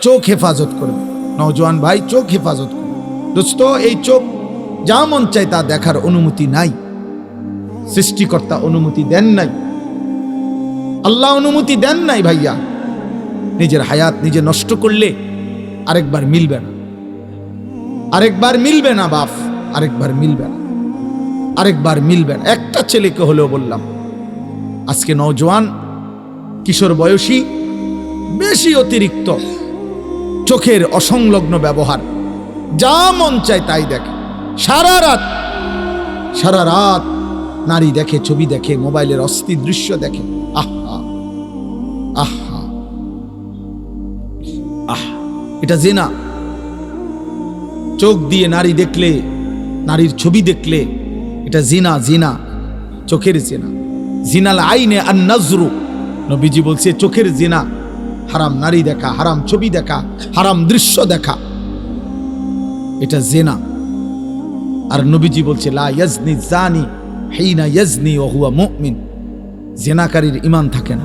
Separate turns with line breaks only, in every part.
চোখ হেফাজত করবে। নওজোয়ান ভাই, চোখ হেফাজত করবে। দোস্ত, এই চোখ যা মন চায় তা দেখার অনুমতি নাই। সৃষ্টিকর্তা অনুমতি দেন নাই। আল্লাহ অনুমতি দেন নাই ভাইয়া। নিজের হায়াত নিজে নষ্ট করলে আরেকবার মিলবে না। আরেকবার মিলবে না বাপ, আরেকবার মিলবে না। আরেকবার মিলবে না। একটা ছেলেকে হলেও বললাম, আজকে নওজোয়ান কিশোর বয়সী, বেশি অতিরিক্ত। চোখের অসংলগ্ন ব্যবহার। যা মন চায় তাই দেখে। সারা রাত সারা রাত নারী দেখে, ছবি দেখে, মোবাইলের অস্থির দৃশ্য দেখে। আহা আহা, আহ, এটা জেনা। চোখ দিয়ে নারী দেখলে, নারীর ছবি দেখলে, এটা জিনা জিনা, চোখের জিনা। জিনাল আইনে আর নজরু নবীজি বলছে, চোখের জিনা। হারাম নারী দেখা, হারাম ছবি দেখা, হারাম দৃশ্য দেখা। এটা জেনা। আর নবীজি বলছে, লা ইয়াজনি জানি হেইনা ইয়াজনি ও হুয়া মুমিন। জেনাকারীর ইমান থাকে না।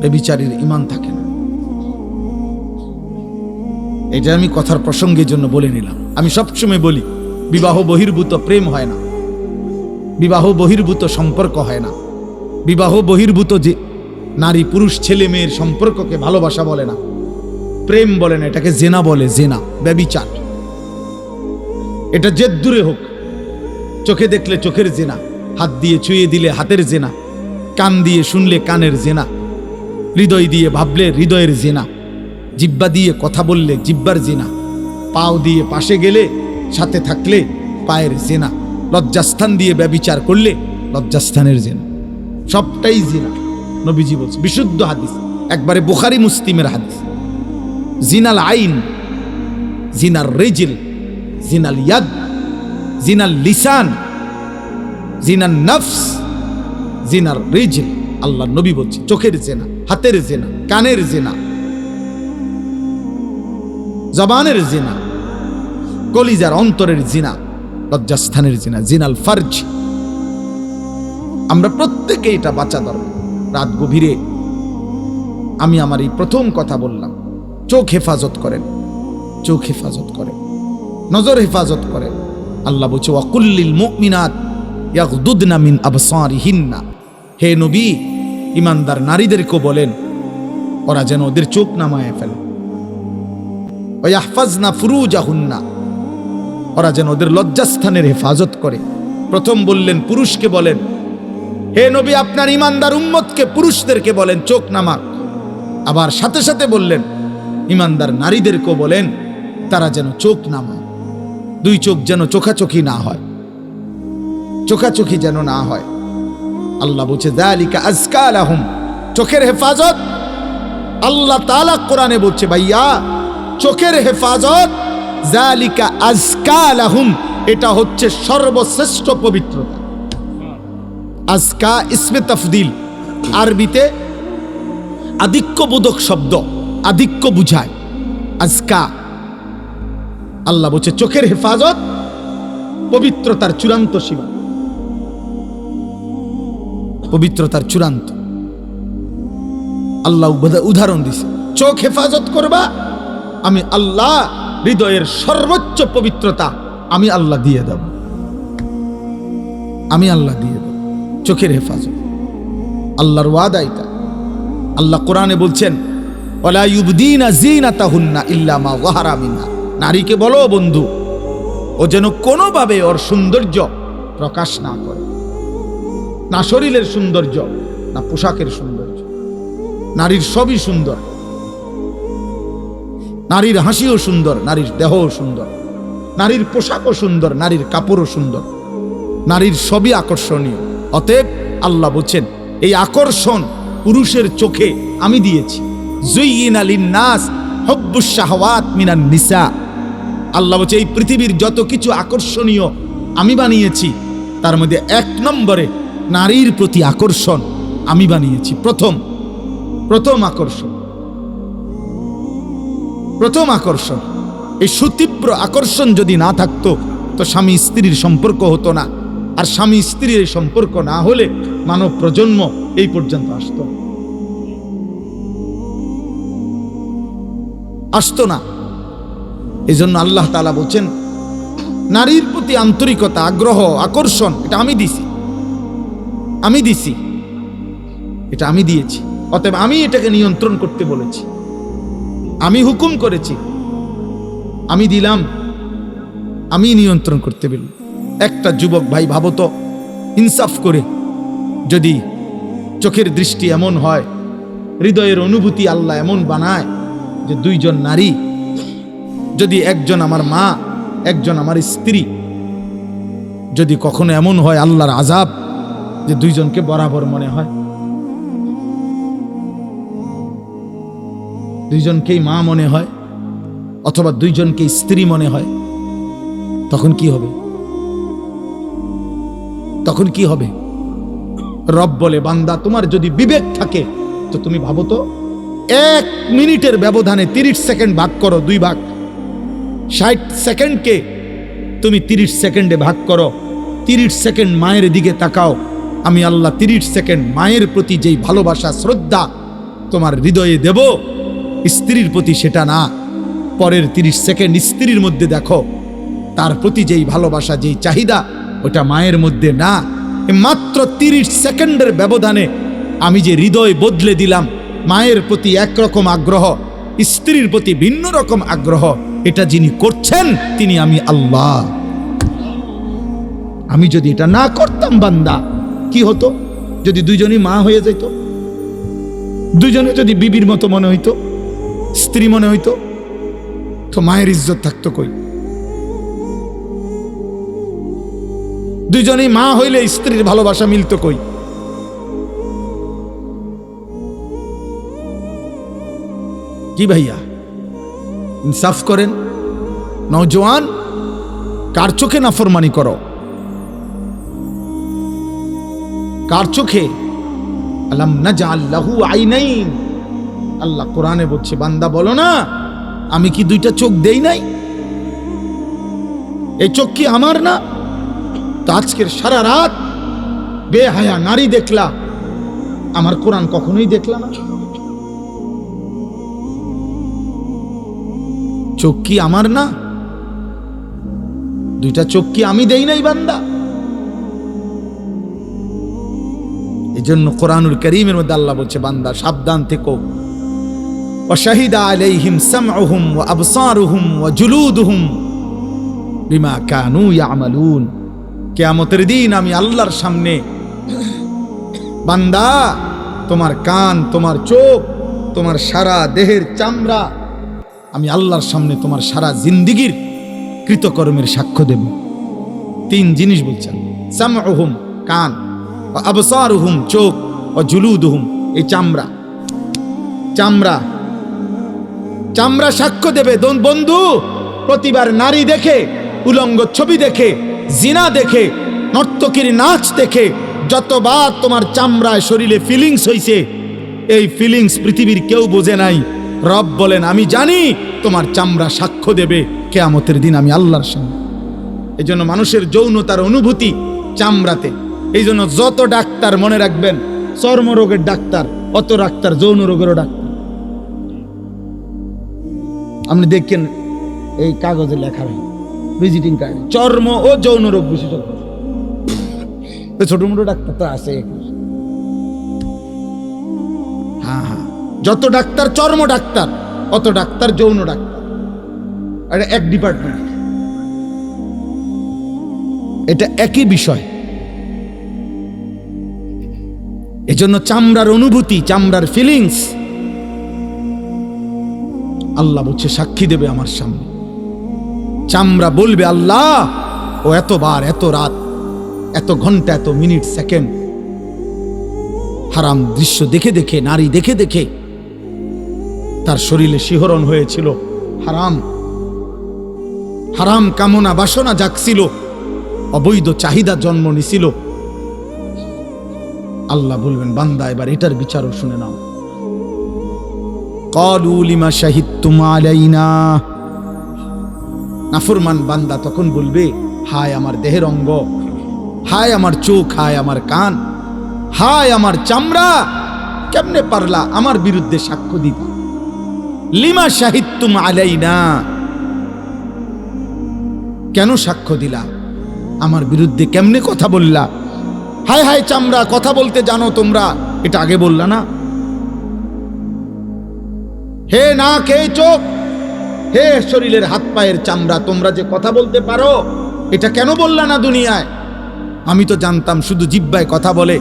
বেবিচারীর ইমান থাকে না। এটা আমি কথার প্রসঙ্গের জন্য বলে নিলাম। আমি সবসময় বলি, বিবাহ বহির্ভূত প্রেম হয় না। বিবাহ বহির্ভূত সম্পর্ক হয় না। বিবাহ বহির্ভূত যে নারী পুরুষ ছেলে মেয়ের সম্পর্ককে ভালোবাসা বলে না। প্রেম বলে না, এটাকে জেনা বলে, জেনা, ব্যবিচার। এটা যে দূরে হোক, চোখে দেখলে চোখের জেনা, হাত দিয়ে ছুঁয়ে দিলে হাতের জেনা, কান দিয়ে শুনলে কানের জেনা, হৃদয় দিয়ে ভাবলে হৃদয়ের জেনা, জিব্বা দিয়ে কথা বললে জিব্বার জেনা, পাও দিয়ে পাশে গেলে সাথে থাকলে পায়ের জেনা, লজ্জাস্থান দিয়ে ব্যবিচার করলে লজ্জাস্থানের জেনা। সবটাই জিনা। নবীজি বলছে, বিশুদ্ধ হাদিস, একবারে বুখারি মুসলিমের হাদিস। জিনাল আইন জিনার রেজিল, জিনাল ইয়াদ, জিনাল লিসান, জিনাল নফস জিনার রেজিল। আল্লাহ নবী বলছে, চোখের জেনা, হাতের জেনা, কানের জেনা, জবানের জিনা, কলিজার অন্তরের জিনা, লজ্জাস্থানের জিনা, জিনাল ফার্জ। আমরা প্রত্যেকে এটা বাঁচা দরকার রাত গভীরে আমি আমার এই প্রথম কথা বললাম। চোখ হেফাজত করেন। চোখ হেফাজত করেন। নজর হেফাজত করেন। আল্লাহ বলছে অকুল্লিল ইয়াগদুদনা মিন আবসারিহিন্না। হে নবী, ইমানদার নারীদেরকে বলেন, ওরা যেন ওদের চোখ নামায় ফেলে। ওয়াহফাজনা ফুরুজাহুন্না। ওরা যেন ওদের লজ্জাস্থানের হেফাজত করে। প্রথম বললেন, পুরুষকে বলেন হে নবী, আপনার ইমানদার উম্মতকে পুরুষদেরকে বলেন, চোখ নামাক। আবার সাথে সাথে বললেন, ইমানদার নারীদেরকেও বলেন, তারা যেন চোখ নামায় দুই চোখ যেন চোখাচোখি না হয়। চোখাচোখি যেন না হয়। আল্লাহ বলছে দালিকা আজকা আলাহুম চোখের হেফাজত? আল্লাহ তালা কোরআনে বলছে, ভাইয়া, চোখের হেফাজত জালিকা আজকা আলাহুম এটা হচ্ছে সর্বশ্রেষ্ঠ পবিত্রতা। আজকা ইসমে তফদিল। আরবিতে আধিক্যবোধক শব্দ, আধিক্য বুঝায়। আজকা। আল্লাহ বলছে, চোখের হেফাজত, পবিত্রতার চূড়ান্ত সীমা। পবিত্রতার চূড়ান্ত। আল্লাহ উদাহ- উদাহরণ দিছে, চোখ হেফাজত করবা, আমি আল্লাহ হৃদয়ের সর্বোচ্চ পবিত্রতা আমি আল্লাহ দিয়ে দেব। আমি আল্লাহ দিয়ে হেফাজত। আল্লাহর ওয়াদা এটা। আল্লাহ কোরআনে বলছেন নারীকে বলো, বন্ধু, ও যেন কোনোভাবে ওর সৌন্দর্য প্রকাশ না করে। না শরীরের সৌন্দর্য, না পোশাকের সৌন্দর্য। নারীর সবই সুন্দর। নারীর হাসিও সুন্দর, নারীর দেহও সুন্দর। নারীর পোশাকও সুন্দর, নারীর কাপড়ও সুন্দর। নারীর সবই আকর্ষণীয়। অতএব আল্লাহ বলছেন, এই আকর্ষণ পুরুষের চোখে আমি দিয়েছি। জুইয়িন আলিন নাস হব্বুস শাহওয়াত মিনান নিসা। আল্লাহ বলছে, এই পৃথিবীর যত কিছু আকর্ষণীয় আমি বানিয়েছি, তার মধ্যে এক নম্বরে নারীর প্রতি আকর্ষণ আমি বানিয়েছি। প্রথম প্রথম আকর্ষণ। প্রথম আকর্ষণ। এই সুতীব্র আকর্ষণ যদি না থাকতো, তো স্বামী স্ত্রীর সম্পর্ক হতো না। আর স্বামী স্ত্রীর এই সম্পর্ক না হলে মানব প্রজন্ম এই পর্যন্ত আসতো। আসতো না। এই জন্য আল্লাহ তালা বলছেন, নারীর প্রতি আন্তরিকতা, আগ্রহ, আকর্ষণ, এটা আমি দিছি। আমি দিছি। এটা আমি দিয়েছি। অতএব আমি এটাকে নিয়ন্ত্রণ করতে বলেছি। আমি হুকুম করেছি। আমি দিলাম। আমি নিয়ন্ত্রণ করতে বলি একটা যুবক ভাই ভাবো তো, ইনসাফ করে। যদি চোখের দৃষ্টি এমন হয়, হৃদয়ের অনুভূতি আল্লাহ এমন বানায় যে দুইজন নারী, যদি একজন আমার মা, একজন আমার স্ত্রী, যদি কখনো এমন হয় আল্লাহর আজাব যে দুইজনকে বরাবর মনে হয়। দুইজনকেই মা মনে হয়, অথবা দুইজনকে স্ত্রী মনে হয়, তখন কি হবে? তখন কি হবে? রব বলে, বান্দা, তোমার যদি বিবেক থাকে, তো তুমি ভাবো তো, এক মিনিটের ব্যবধানে তিরিশ সেকেন্ড ভাগ করো, দুই ভাগ। ষাট সেকেন্ডকে তুমি তিরিশ সেকেন্ডে ভাগ করো। তিরিশ সেকেন্ড মায়ের দিকে তাকাও। আমি আল্লাহ তিরিশ সেকেন্ড মায়ের প্রতি যেই ভালোবাসা, শ্রদ্ধা তোমার হৃদয়ে দেব, স্ত্রীর প্রতি সেটা না। পরের তিরিশ সেকেন্ড স্ত্রীর মধ্যে দেখো, তার প্রতি যেই ভালোবাসা, যেই চাহিদা ওটা মায়ের মধ্যে না মাত্র তিরিশ সেকেন্ডের ব্যবধানে আমি যে হৃদয় বদলে দিলাম, মায়ের প্রতি একরকম আগ্রহ, স্ত্রীর প্রতি ভিন্ন রকম আগ্রহ, এটা যিনি করছেন, তিনি আমি আল্লাহ। আমি যদি এটা না করতাম বান্দা, কি হতো? যদি দুইজনই মা হয়ে যেত? দুইজনে যদি বিবির মতো মনে হইতো? স্ত্রী মনে হইতো? তো মায়ের ইজ্জত থাকতো কই? দুইজনেই মা হইলে স্ত্রীর ভালোবাসা মিলতো কই? কি ভাইয়া? ইনসাফ করেন? নওজোয়ান? কার চোখে নাফরমানি করো? কার চোখে? আলাম না যা আল্লাহু আইনাইন। আল্লাহ কোরআনে বলছে, বান্দা বলো না, আমি কি দুইটা চোখ দেই নাই? এই চোখ কি আমার না? তো আজকের সারা রাত বেহায়া নারী দেখলা আমার কোরআন কখনোই দেখলা না চোখ কি আমার না দুইটা চোখ কি আমি দেই নাই বান্দা এই জন্য কোরআনুল করিমের মধ্যে আল্লাহ বলছে বান্দা সাবধান থেকো وشهد عليهم سمعهم وأبصارهم وجلودهم বিমা কানু ইয়ামালুন কেয়ামতের দিন আমি আল্লাহর সামনে। বান্দা, তোমার কান, তোমার চোখ, তোমার সারা দেহের চামড়া, আমি আল্লাহর সামনে তোমার সারা জিন্দিগির কৃতকর্মের সাক্ষ্য দেব। তিন জিনিস বলছেন সামহুম কান আবসারুহুম, চোখ ও জুলুদ জুলুদুহুম, এই চামড়া। চামড়া। চামড়া সাক্ষ্য দেবে বন্ধু, প্রতিবার নারী দেখে, উলঙ্গ ছবি দেখে জিনা দেখে, নর্তকীর নাচ দেখে, যতবার তোমার চামড়ায় শরীরে ফিলিংস হইছে, এই ফিলিংস পৃথিবীর কেউ বোঝে নাই। রব বলেন, আমি জানি তোমার চামড়া সাক্ষ্য দেবে, কেয়ামতের দিন আমি আল্লাহর সামনে। এই জন্য মানুষের যৌনতার অনুভূতি চামড়াতে। এই জন্য যত ডাক্তার মনে রাখবেন, চর্মরোগের ডাক্তার, অত ডাক্তার যৌন রোগেরও ডাক্তার। আপনি দেখেন, এই কাগজে লেখা হয় ভিজিটিং কার্ড চর্ম ও যৌন রোগ বিশেষজ্ঞ। ছোট মোটো ডাক্তার তো আছে। হ্যাঁ হ্যাঁ। যত ডাক্তার চর্ম ডাক্তার, অত ডাক্তার যৌন ডাক্তার। এটা এক ডিপার্টমেন্ট এটা একই বিষয়। এজন্য চামড়ার অনুভূতি, চামড়ার ফিলিংস আল্লাহ বলছে সাক্ষী দেবে আমার সামনে। চামড়া বলবে, আল্লাহ, ও এতবার, এত রাত, এত ঘণ্টা, এত মিনিট, সেকেন্ড। হারাম দৃশ্য দেখে দেখে, নারী দেখে দেখে তার শরীরে শিহরণ হয়েছিল। হারাম হারাম কামনা বাসনা জাগছিল, অবৈধ চাহিদা জন্ম নিছিল। আল্লাহ বলবেন, বান্দা, এবার এটার বিচারও শুনে নাও। কলুলিমা শাহিদ তুমা আলাইনা। নাফরমান বান্দা তখন বলবে, হায় আমার দেহের অঙ্গ, হায় আমার চোখ, হায় আমার কান, হায় আমার চামড়া, কেমনে পারলা আমার বিরুদ্ধে সাক্ষ্য দিতে লিমা শাহিদতুম আলাইনা? কেন সাক্ষ্য দিলা? আমার বিরুদ্ধে কেমনে কথা বললা? হায় হায় চামড়া, কথা বলতে জানো তোমরা, এটা আগে বললা না? হে না কে চোখ হে শরীরের হাত পায়ের চামড়া, তোমরা যে কথা বলতে পারো, এটা কেন বললা না দুনিয়ায়? আমি তো জানতাম শুধু জিব্বায় কথা বলে।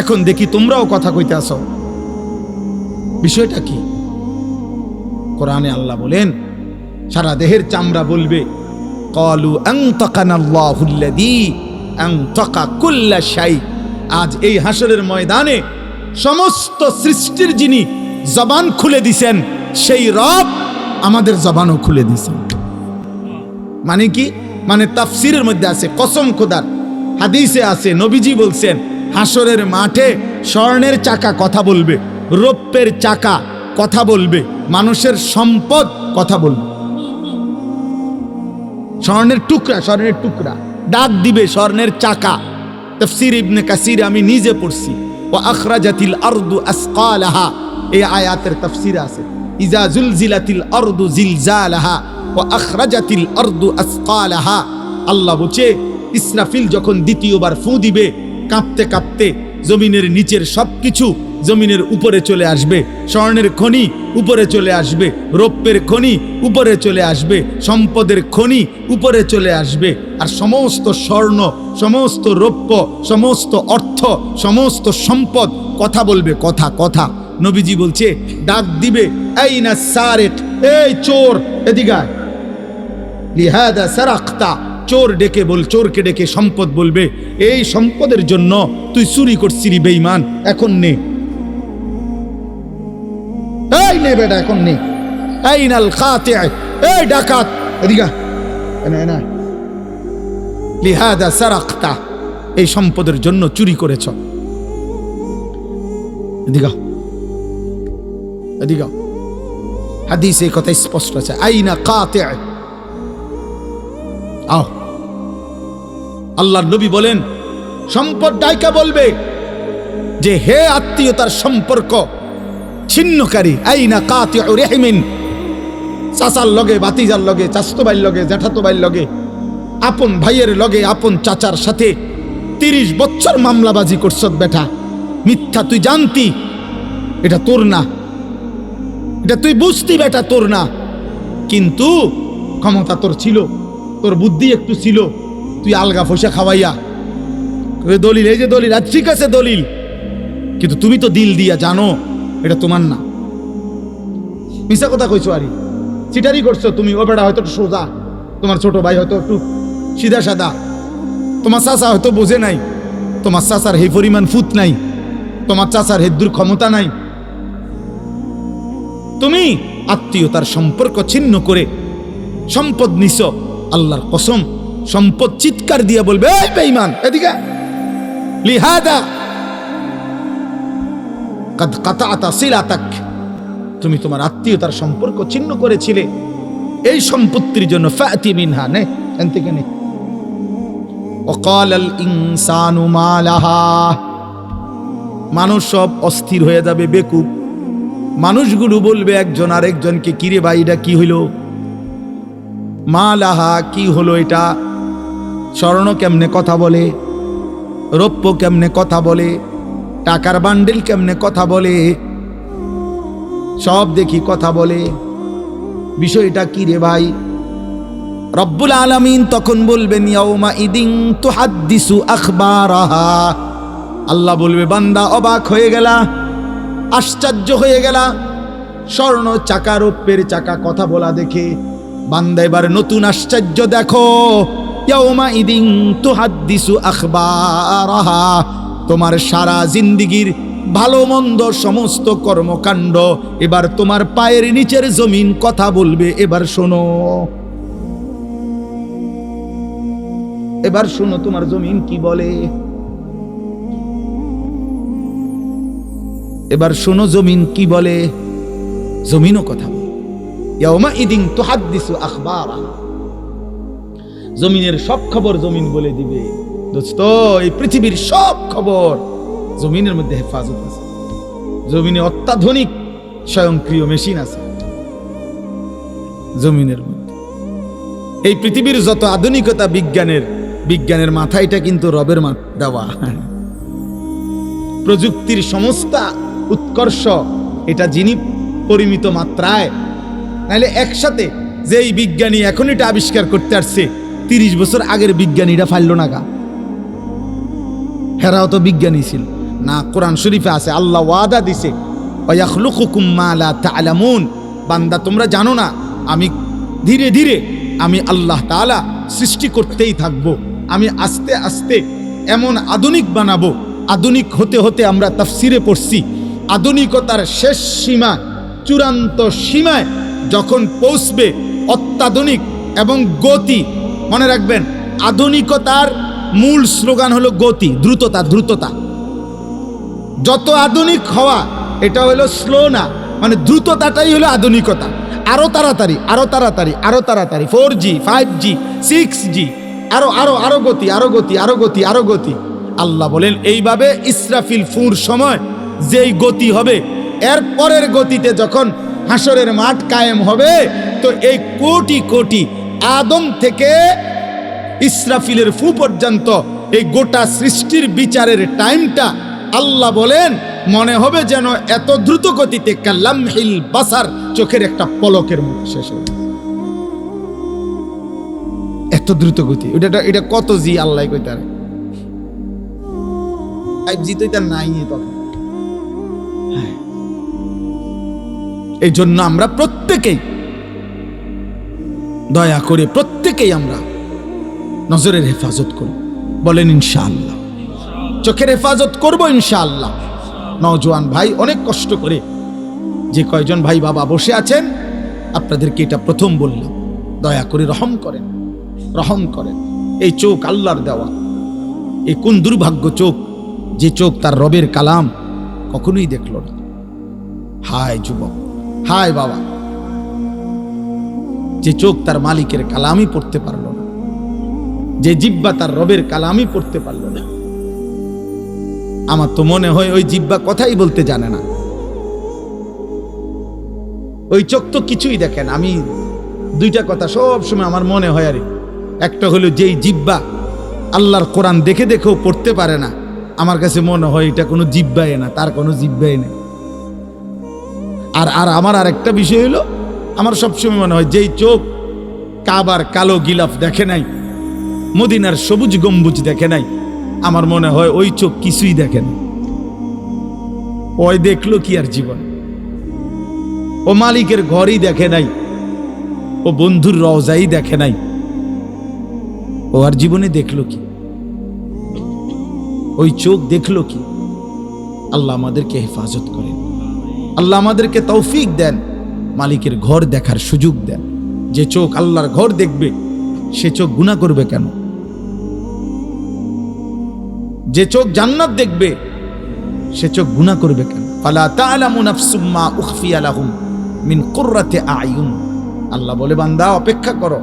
এখন দেখি তোমরাও কথা কইতে আসো। বিষয়টা কি? কোরআনে আল্লাহ বলেন, সারা দেহের চামড়া বলবে, কলু শাই। আজ এই হাসরের ময়দানে সমস্ত সৃষ্টির যিনি জবান খুলে দিছেন, সেই রব আমাদের জবানও খুলে দিছেন মানে কি? মানে তাফসিরের মধ্যে আছে, কসম খোদার। হাদিসে আছে, নবীজি বলছেন হাসরের মাঠে স্বর্ণের চাকা কথা বলবে, রৌপ্যের চাকা কথা বলবে, মানুষের সম্পদ কথা বলবে। স্বর্ণের টুকরা স্বর্ণের টুকরা। ডাক দিবে স্বর্ণের চাকা। তফসির ইবনে কাসির আমি নিজে পড়ছি। ও আখরাজাতিল আরদু আসকালাহা। এই আয়াতের তফসির আছে, ইজা জুলজিলাতিল আরদু জিলজালাহা ও আখরাজাতিল আরদু আসকালাহা। আল্লাহ বলছে ইসরাফিল যখন দ্বিতীয়বার ফু দিবে, কাঁপতে কাঁপতে জমিনের নিচের সবকিছু জমিনের উপরে চলে আসবে, স্বর্ণের খনি উপরে চলে আসবে, রৌপ্যের খনি উপরে চলে আসবে, সম্পদের খনি উপরে চলে আসবে, আর সমস্ত স্বর্ণ, সমস্ত রৌপ্য, সমস্ত অর্থ, সমস্ত সম্পদ কথা বলবে, কথা কথা। নবীজি বলছে, ডাক দিবে, এই না সারেট এই চোর, এদিকে আয়। লিহাদা সারাক্তা চোর ডেকে বল, চোরকে ডেকে সম্পদ বলবে, এই সম্পদের জন্য তুই চুরি করছিলি বেইমান এখন নে এই নে বেটা, এখন নে এই নাল খাতে এই ডাকাত, এদিকে আয়। লিহাদা সারাক্তা এই সম্পদের জন্য চুরি করেছ এদিকে। এদিকে। হাদিসে এই কথা স্পষ্ট আছে। আইনা কাতে। আও। আল্লাহ নবী বলেন, সম্পদ ডাইকা বলবে যে হে আত্মীয়তার সম্পর্ক ছিন্নকারী। আইনা কাতি রেহমিন। চাচার লগে বাতিজার লগে চাস্তো লগে জ্যাঠাতো লগে, আপন ভাইয়ের লগে, আপন চাচার সাথে তিরিশ বছর মামলাবাজি করছ বেটা। মিথ্যা তুই জানতি, এটা তোর না। এটা তুই বুঝতি বেটা তোর না। কিন্তু ক্ষমতা তোর ছিল, তোর বুদ্ধি একটু ছিল, তুই আলগা ফসা খাওয়াইয়া। দলিল, এই যে দলিল আর ঠিক আছে দলিল। কিন্তু তুমি তো দিল দিয়া জানো, এটা তোমার না। মিশা কথা কইছো আরি? চিটারি করছ তুমি, ও বেড়া হয়তো সোজা। তোমার ছোট ভাই হয়তো একটু সিধা সাদা। তোমার চাচা হয়তো বোঝে নাই। তোমার চাচার হে পরিমাণ ফুত নাই। তোমার চাচার হেদ্দুর ক্ষমতা নাই। তুমি আত্মীয়তার সম্পর্ক ছিন্ন করে সম্পদ নিছ, আল্লাহর কসম, সম্পদ চিৎকার দিয়ে বলবে এদিকে লিহাদা, কাদ কাতা সিলাতাক। তুমি তোমার আত্মীয়তার সম্পর্ক ছিন্ন করেছিলে, এই সম্পত্তির জন্য ফাতি মিনহা, নে, এখান থেকে নে। আল ইনসানু মালাহা, মানুষ সব অস্থির হয়ে যাবে বেকুব। মানুষগুলো বলবে একজন আরেকজনকে, কিরে ভাই, এটা কি হইল? মা লাহা কি হলো এটা? স্বর্ণ কেমনে কথা বলে? রৌপ্য কেমনে কথা বলে? টাকার বান্ডেল কেমনে কথা বলে? সব দেখি কথা বলে। বিষয়টা কি রে ভাই? রব্বুল আলামিন তখন বলবেন তুহাদ্দিসু আখবারাহা। আল্লাহ বলবে, বান্দা অবাক হয়ে গেলা। আশ্চর্য হয়ে গেলা। স্বর্ণ চাকা, রৌপ্যের চাকা কথা বলা দেখে বান্দা এবার নতুন আশ্চর্য, দেখো ইদিন তুহাদ্দিসু আখবারাহা। তোমার সারা জিন্দিগির ভালো মন্দ সমস্ত কর্মকাণ্ড এবার তোমার পায়ের নিচের জমিন কথা বলবে। এবার শোনো এবার শোনো তোমার জমিন কি বলে? এবার শোনো জমিন কি বলে? জমিনও কথা জমিনের সব খবর জমিন বলে দিবে। এই পৃথিবীর সব খবর জমিনের মধ্যে হেফাজত আছে। জমিনে অত্যাধুনিক স্বয়ংক্রিয় মেশিন আছে। জমিনের মধ্যে। এই পৃথিবীর যত আধুনিকতা বিজ্ঞানের বিজ্ঞানের মাথায়টা কিন্তু রবের দেওয়া। প্রযুক্তির সমস্ত উৎকর্ষ। এটা যিনি পরিমিত মাত্রায়। নাহলে একসাথে যে এই বিজ্ঞানী এখন এটা আবিষ্কার করতে আসছে, তিরিশ বছর আগের বিজ্ঞানীরা ফাইল না গা। হেরাও তো বিজ্ঞানী ছিল। না, কোরআন শরীফে আছে, আল্লাহ ওয়াদা দিছে বান্দা, তোমরা জানো না, আমি ধীরে ধীরে আমি আল্লাহ তাআলা সৃষ্টি করতেই থাকব। আমি আস্তে আস্তে এমন আধুনিক বানাবো, আধুনিক হতে হতে আমরা তাফসিরে পড়ছি আধুনিকতার শেষ সীমা, চূড়ান্ত সীমায় যখন পৌঁছবে অত্যাধুনিক এবং গতি, মনে রাখবেন, আধুনিকতার মূল স্লোগান হলো গতি, দ্রুততা দ্রুততা। যত আধুনিক হওয়া, এটা হলো স্লো না মানে দ্রুততাটাই হলো আধুনিকতা। আরও তাড়াতাড়ি আরও তাড়াতাড়ি আরও তাড়াতাড়ি four G five G six G আরও আরও আরও গতি আরও গতি আরও গতি আরও গতি। আল্লাহ বলেন, এইভাবে ইসরাফিল ফুর সময় যেই গতি হবে, এর পরের গতিতে যখন হাসরের মাঠ কায়েম হবে, তো এই কোটি কোটি আদম থেকে ইসরাফিলের ফু পর্যন্ত এই গোটা সৃষ্টির বিচারের টাইমটা আল্লাহ বলেন, মনে হবে যেন এত দ্রুত গতিতে কাল্লামহিল বাসার চোখের একটা পলকের মতো শেষ হবে এত দ্রুত গতি, এটা এটা কত জি আল্লাহ কইতার? ফাইভ জি তো এটা নাই তখন। এই জন্য আমরা প্রত্যেকেই দয়া করে প্রত্যেকেই আমরা নজরের হেফাজত করব বলেন ইনশাআল্লাহ। চোখের হেফাজত করব ইনশাআল্লাহ। নওজোয়ান ভাই অনেক কষ্ট করে যে কয়জন ভাই বাবা বসে আছেন, আপনাদেরকে এটা প্রথম বললাম। দয়া করে রহম করেন রহম করেন। এই চোখ আল্লাহর দেওয়া। এই কোন দুর্ভাগ্য চোখ, যে চোখ তার রবের কালাম কখনোই দেখল না। হায় যুবক। হায় বাবা। যে চোখ তার মালিকের কালামই পড়তে পারল না। যে জিব্বা তার রবের কালামই পড়তে পারল না। আমার তো মনে হয় ওই জিব্বা কথাই বলতে জানে না। ওই চোখ তো কিছুই দেখেন আমি দুইটা কথা সব সময় আমার মনে হয় আরে, একটা হলো যেই জিব্বা আল্লাহর কোরআন দেখে দেখেও পড়তে পারে না। আমার কাছে মনে হয় এটা কোনো জিব্বাই না, তার কোনো জিব্বাই নেই। আর আর আমার আর একটা বিষয় হলো আমার সবসময় মনে হয় যেই চোখ কাবার কালো গিলাফ দেখে নাই, মদিনার সবুজ গম্বুজ দেখে নাই, আমার মনে হয় ওই চোখ কিছুই দেখে না ওই দেখল কি আর জীবন? ও মালিকের ঘরই দেখে নাই, ও বন্ধুর রওজাই দেখে নাই, ও আর জীবনে দেখল কি? ওই চোখ দেখল কি? আল্লাহ আমাদেরকে হেফাজত করেন। আল্লাহ আমাদেরকে তৌফিক দেন, মালিকের ঘর দেখার সুযোগ দেন। যে চোখ আল্লাহর ঘর দেখবে, সে চোখ গুণা করবে কেন? যে চোখ জান্নাত দেখবে, সে চোখ গুণা করবে কেন? মিন আল্লাহ বলে, বান্দা, অপেক্ষা করো।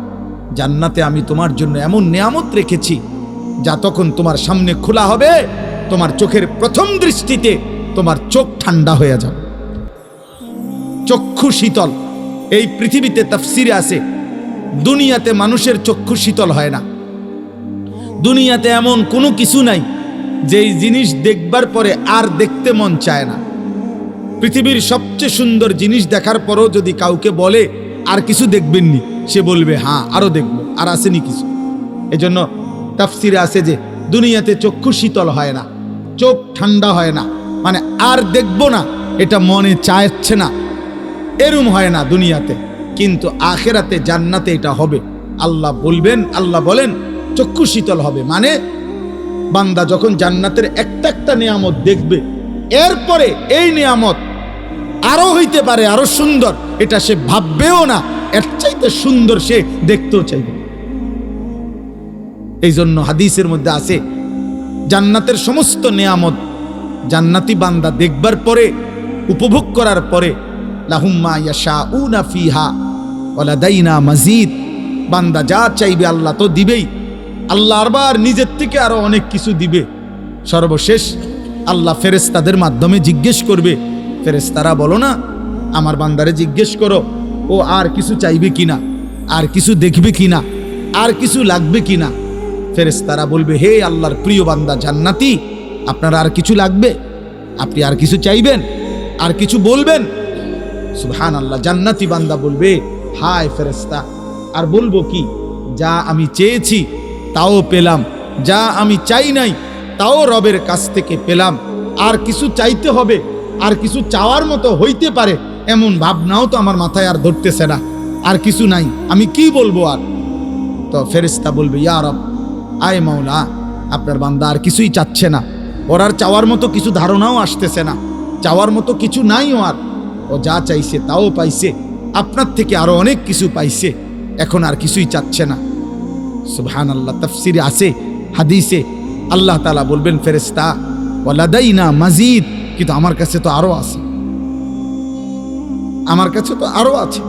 জান্নাতে আমি তোমার জন্য এমন নিয়ামত রেখেছি, যা তখন তোমার সামনে খোলা হবে, তোমার চোখের প্রথম দৃষ্টিতে তোমার চোখ ঠান্ডা হয়ে যাবে। চক্ষু শীতল। এই পৃথিবীতে তাফসিরে আছে, দুনিয়াতে মানুষের চক্ষু শীতল হয় না। দুনিয়াতে এমন কোনো কিছু নাই, যেই জিনিস দেখবার পরে আর দেখতে মন চায় না। পৃথিবীর সবচেয়ে সুন্দর জিনিস দেখার পরও যদি কাউকে বলে, আর কিছু দেখবেননি সে বলবে হ্যাঁ আরও দেখব, আর আসেনি কিছু। এজন্য তাফসিরে আছে যে, দুনিয়াতে চক্ষু শীতল হয় না, চোখ ঠান্ডা হয় না। মানে আর দেখব না, এটা মনে চাইছে না। এরম হয় না দুনিয়াতে। কিন্তু আখেরাতে জান্নাতে এটা হবে। আল্লাহ বলবেন, আল্লাহ বলেন, চক্ষু শীতল হবে। মানে বান্দা যখন জান্নাতের একটা একটা নিয়ামত দেখবে, এরপরে এই নিয়ামত আরও হইতে পারে, আরও সুন্দর। এটা সে ভাববেও না, এর চাইতে সুন্দর সে দেখতেও চাইবে এই জন্য হাদিসের মধ্যে আছে, জান্নাতের সমস্ত নিয়ামত জান্নাতি বান্দা দেখবার পরে, উপভোগ করার পরে লাহুম্মা ইয়াশাউনা ফিহা, ওয়ালাদাইনা মাজিদ। বান্দা যা চাইবে আল্লাহ তো দিবেই। আল্লাহ আরবার নিজের থেকে আরও অনেক কিছু দিবে। সর্বশেষ আল্লাহ ফেরেস্তাদের মাধ্যমে জিজ্ঞেস করবে ফেরেস্তারা বলো না, আমার বান্দারে জিজ্ঞেস করো, ও আর কিছু চাইবে কিনা, আর কিছু দেখবে কিনা, আর কিছু লাগবে কিনা? ফেরেশতারা বলবে, হে আল্লাহর প্রিয় বান্দা জান্নাতি, আপনার আর কিছু লাগবে? আপনি আর কিছু চাইবেন? আর কিছু বলবেন? সুবহান আল্লাহ জান্নাতি বান্দা বলবে, হায় ফেরেস্তা আর বলব কি, যা আমি চেয়েছি, তাও পেলাম। যা আমি চাই নাই, তাও রবের কাছ থেকে পেলাম। আর কিছু চাইতে হবে, আর কিছু চাওয়ার মতো হইতে পারে, এমন ভাবনাও তো আমার মাথায় আর ধরতেছে না। আর কিছু নাই, আমি কি বলব আর? তো ফেরেস্তা বলবে, ইয়া রব, আয় মাওলা, আপনার বান্দা আর কিছুই চাচ্ছে না। ওর আর চাওয়ার মতো কিছু ধারণাও আসতেছে না। চাওয়ার মতো কিছু নাইও আর। ও যা চাইছে তাও পাইছে। আপনার থেকে আরও অনেক কিছু পাইছে। এখন আর কিছুই চাচ্ছে না। সুবহান আল্লাহ তফসিরে আছে, হাদিসে আল্লাহ তালা বলবেন ফেরেস্তা ওয়ালাদাই না মাজিদ। কিন্তু আমার কাছে তো আরও আছে। আমার কাছে তো আরও আছে।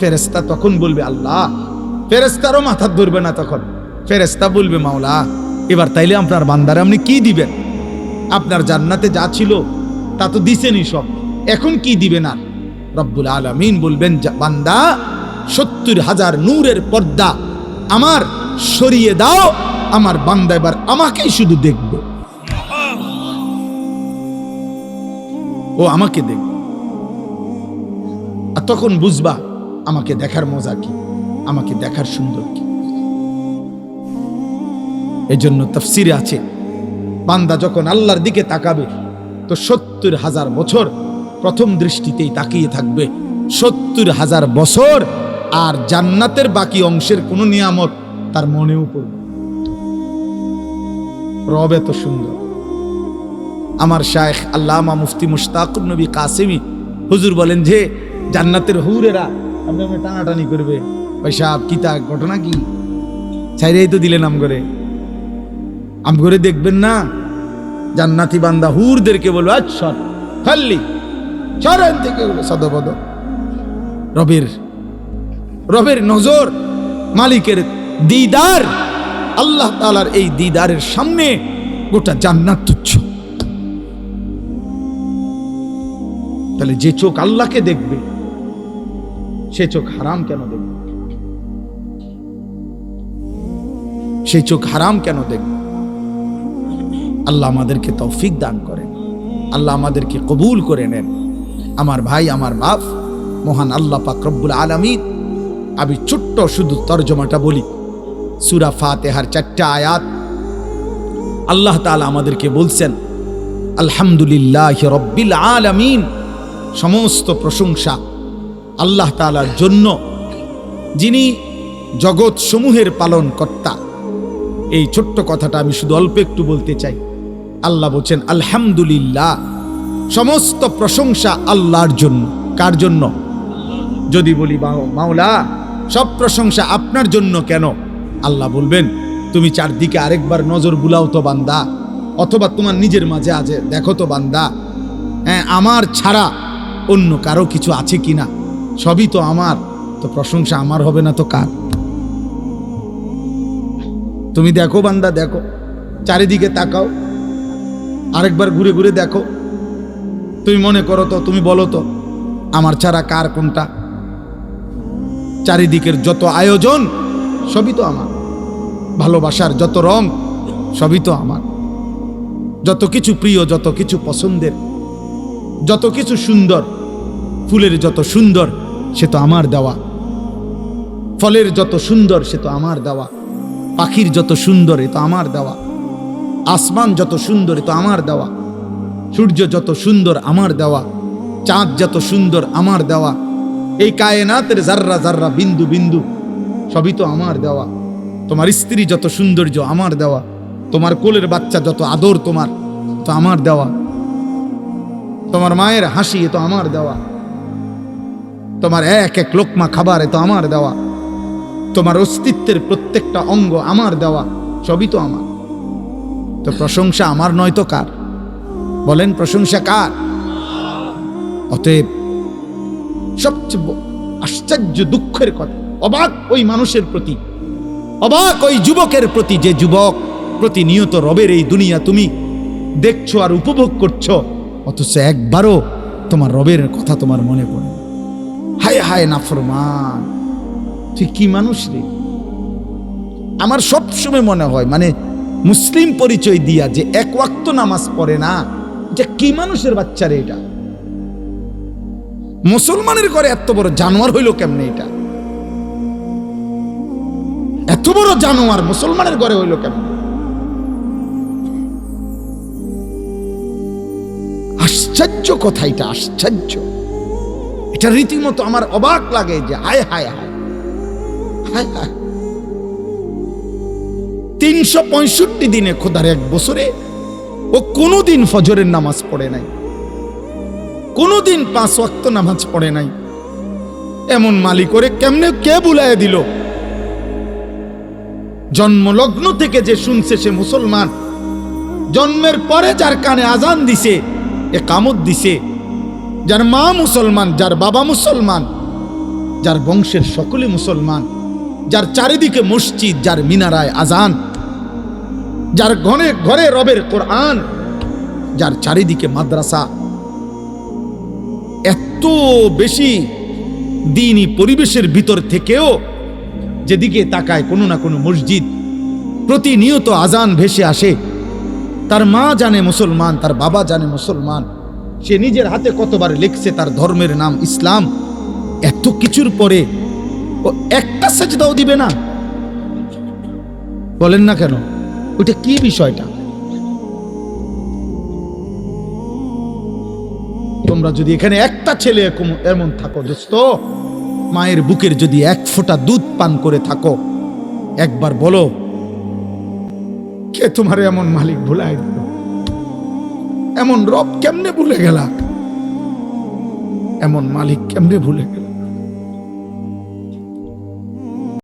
ফেরেস্তা তখন বলবে, আল্লাহ ফেরেস্তারও মাথা ধরবে না তখন। ফেরেস্তা বলবে, মাওলা, এবার তাইলে আপনার বান্দারে আপনি কি দিবেন? আপনার জান্নাতে যা ছিল, তা তো দিছেনই সব। এখন কি দিবেন আর রব্বুল আলমিন বলবেন বান্দা, সত্তর হাজার নূরের পর্দা আমার সরিয়ে দাও, আমার বান্দা এবার আমাকেই শুধু দেখবে। ও আমাকে দেখবে। আর তখন বুঝবা, আমাকে দেখার মজা কি? আমাকে দেখার সুন্দর কি? এজন্য তফসিরে আছে, বান্দা যখন আল্লাহর দিকে তাকাবে, তো সত্তর হাজার বছর প্রথম দৃষ্টিতেই তাকিয়ে থাকবে সত্তর হাজার বছর আর জান্নাতের বাকি অংশের কোনো নিয়ামত তার মনেও পড়বে রব এত সুন্দর। আমার শায়েখ আল্লামা মুফতি মুশতাকুর নবী কাসেমি হুজুর বলেন যে, জান্নাতের হুরেরা আপনি টানাটানি করবে। পয়সা কিতা ঘটনা কি? ছাইরেই তো দিলেন আম করে আম করে দেখবেন না, জান্নাতি বান্দা হুরদেরকে বলব আচ্ছা খাল্লি সরেন থেকে সদপদ। রবের রবের নজর, মালিকের দিদার, আল্লাহ তালার এই দিদারের সামনে গোটা জান্নাত তুচ্ছ। তাহলে যে চোখ আল্লাহকে দেখবে, সে চোখ হারাম কেন দেখবে? সে চোখ হারাম কেন দেখবে? আল্লাহ আমাদেরকে তৌফিক দান করেন। আল্লাহ আমাদেরকে কবুল করে নেন। আমার ভাই, আমার বাপ, মহান আল্লাহ পাক আলামিন। আমি ছোট্ট শুধু তর্জমাটা বলি। সুরা ফাতেহার চারটা আয়াত। আল্লাহ তালা আমাদেরকে বলছেন, আলহামদুলিল্লাহ রব্বিল আলামিন। সমস্ত প্রশংসা আল্লাহ তাআলার জন্য, যিনি জগৎ সমূহের পালন কর্তা এই ছোট্ট কথাটা আমি শুধু অল্প একটু বলতে চাই। আল্লাহ বলছেন, আলহামদুলিল্লাহ। সমস্ত প্রশংসা আল্লাহর জন্য। কার জন্য? যদি বলি মাও- মাওলা, সব প্রশংসা আপনার জন্য কেন? আল্লাহ বলবেন, তুমি চারদিকে আরেকবার নজর বুলাও তো বান্দা, অথবা তোমার নিজের মাঝে আছে, দেখো তো বান্দা। হ্যাঁ আমার ছাড়া অন্য কারও কিছু আছে কি না? সবই তো আমার, তো প্রশংসা আমার হবে না তো কার? তুমি দেখো বান্দা, দেখো। চারিদিকে তাকাও, আরেকবার ঘুরে ঘুরে দেখো। তুমি মনে করো তো, তুমি বলো তো, আমার ছাড়া কার কোনটা? চারিদিকের যত আয়োজন, সবই তো আমার। ভালোবাসার যত রং, সবই তো আমার। যত কিছু প্রিয়, যত কিছু পছন্দের, যত কিছু সুন্দর, ফুলের যত সুন্দর, সে তো আমার দেওয়া। ফলের যত সুন্দর, সে তো আমার দেওয়া। পাখির যত সুন্দর, এ তো আমার দেওয়া। আসমান যত সুন্দর, এ তো আমার দেওয়া। সূর্য যত সুন্দর আমার দেওয়া, চাঁদ যত সুন্দর আমার দেওয়া, এই কায়নাতের জাররা জাররা বিন্দু বিন্দু, সবই তো আমার দেওয়া। তোমার স্ত্রী যত সৌন্দর্য আমার দেওয়া, তোমার কোলের বাচ্চা যত আদর তোমার, তো আমার দেওয়া। তোমার মায়ের হাসি এ তো আমার দেওয়া। তোমার এক এক লোকমা খাবার এ তো আমার দেওয়া। তোমার অস্তিত্বের প্রত্যেকটা অঙ্গ আমার দেওয়া, সবই তো আমার। তো প্রশংসা আমার নয় তো কার? বলেন প্রশংসা কার? অতএব সবচেয়ে আশ্চর্য দুঃখের কথা, অবাক ওই মানুষের প্রতি, অবাক ওই যুবকের প্রতি যে যুবক প্রতিনিয়ত রবের এই দুনিয়া তুমি দেখছ আর উপভোগ করছ, অথচ একবারও তোমার রবের কথা তোমার মনে পড়ে হায় হায় হায় না ফরমান তুই কি মানুষ রে? আমার সবসময় মনে হয় মানে মুসলিম পরিচয় দিয়া যে এক ওয়াক্ত নামাজ পড়ে না এটা কি মানুষের বাচ্চা রে এটা? মুসলমানের ঘরে এত বড় জানোয়ার হইল কেমনে এটা? এত বড় জানোয়ার মুসলমানের ঘরে হইল কেমনে? আশ্চর্য কথা এটা, আশ্চর্য। এটা রীতিমতো আমার অবাক লাগে যে হায়। হায় হায়। তিনশো পঁয়ষট্টি দিনে খোদার এক বছরে ও কোনোদিন ফজরের নামাজ পড়ে নাই। কোনোদিন পাঁচ ওয়াক্ত নামাজ পড়ে নাই। এমন মালি করে কেমনে কে বুলায় দিল? জন্মলগ্ন থেকে যে শুনছে সে মুসলমান, জন্মের পরে যার কানে আজান দিছে, এ কামত দিছে, যার মা মুসলমান, যার বাবা মুসলমান, যার বংশের সকলে মুসলমান, যার চারিদিকে মসজিদ, যার মিনারায় আজান যার ঘরে ঘরে রবের কোরআন, যার চারিদিকে মাদ্রাসা, এত বেশি দিনই পরিবেশের ভিতর থেকেও যেদিকে তাকায় কোনো না কোনো মসজিদ, প্রতিনিয়ত আজান ভেসে আসে। তার মা জানে মুসলমান, তার বাবা জানে মুসলমান। সে নিজের হাতে কতবার লিখছে তার ধর্মের নাম ইসলাম। এত কিছুর পরে ও একটা সেজদাও দিবে না। বলেন না কেন? ওইটা কি বিষয়টা? তোমরা যদি এখানে একটা ছেলে এমন থাকো, দোস্ত, মায়ের বুকের যদি এক ফোঁটা দুধ পান করে থাকো, একবার বলো, কে তোমার এমন মালিক ভুলাই দিল? এমন রব কেমনে ভুলে গেলা? এমন মালিক কেমনে ভুলে গেল?